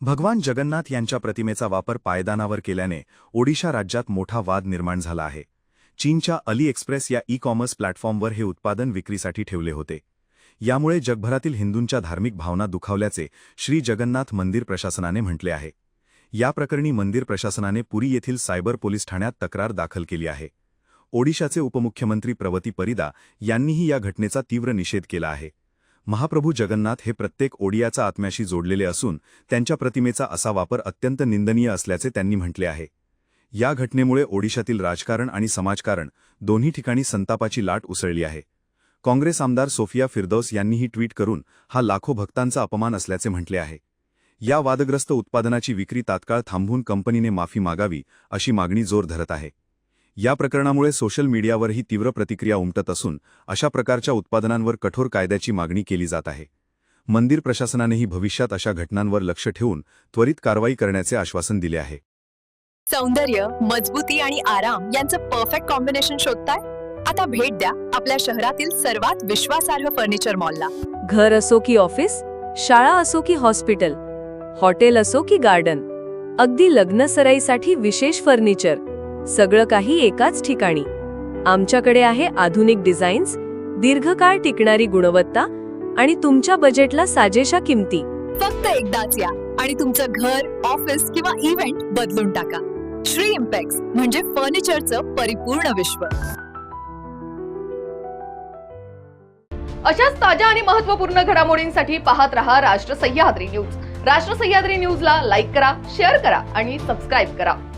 भगवान जगन्नाथ यांच्या प्रतिमेचा वापर पायदानावर केल्याने ओडिशा राज्यात मोठा वाद निर्माण झाला आहे. चीनच्या अली एक्सप्रेस या ई कॉमर्स प्लॅटफॉर्मवर हे उत्पादन विक्रीसाठी ठेवले होते. यामुळे जगभरातील हिंदूंच्या धार्मिक भावना दुखावल्याचे श्री जगन्नाथ मंदिर प्रशासनाने म्हटले आहे. या प्रकरणी मंदिर प्रशासनाने पुरी येथील सायबर पोलीस ठाण्यात तक्रार दाखल केली आहे. ओडिशाचे उपमुख्यमंत्री प्रवती परिदा यांनीही या घटनेचा तीव्र निषेध केला आहे. महाप्रभू जगन्नाथ हे प्रत्येक ओडियाचा आत्म्याशी जोडलेले असून त्यांच्या प्रतिमेचा असा वापर अत्यंत निंदनीय असल्याचे त्यांनी म्हटले आहे. या घटनेमुळे ओडिशातील राजकारण आणि समाजकारण दोन्ही ठिकाणी संतापाची लाट उसळली आहे. काँग्रेस आमदार सोफिया फिरदौस यांनीही ट्विट करून हा लाखो भक्तांचा अपमान असल्याचे म्हटले आहे. या वादग्रस्त उत्पादनाची विक्री तात्काळ थांबवून कंपनीने माफी मागावी अशी मागणी जोर धरत आहे. या प्रकरणामुळे सोशल मीडियावरही तीव्र प्रतिक्रिया उमटत असून अशा प्रकारच्या उत्पादनांवर कठोर कायद्याची मागणी केली जात आहे. मंदिर प्रशासनानेही भविष्यात अशा घटनांवर लक्ष ठेवून त्वरित कारवाई करण्याचे आश्वासन दिले आहे. सौंदर्य मजबूती आणि आराम यांचं परफेक्ट कॉम्बिनेशन शोधताय? आता भेट द्या आपल्या शहरातील सर्वात विश्वासार्ह फर्निचर मॉलला घर असो की ऑफिस शाळा असो की हॉस्पिटल हॉटेल असो की गार्डन अगदी लग्न सराईसाठी विशेष फर्निचर सगळं काही एकाच ठिकाणी. आमच्याकडे आहे आधुनिक डिझाईन्स दीर्घकाळ टिकणारी गुणवत्ता आणि तुमच्या बजेटला साजेशा किमती. फक्त एकदाच या आणि तुमचं घर ऑफिस किंवा इव्हेंट बदलून टाका. श्री इम्पॅक्स म्हणजे फर्निचरचं परिपूर्ण विश्व. अशाच ताज्या आणि महत्त्वपूर्ण घडामोडींसाठी पाहत रहा राष्ट्र सह्याद्री न्यूज. राष्ट्र सह्याद्री न्यूजला लाईक करा शेअर करा आणि सबस्क्राईब करा.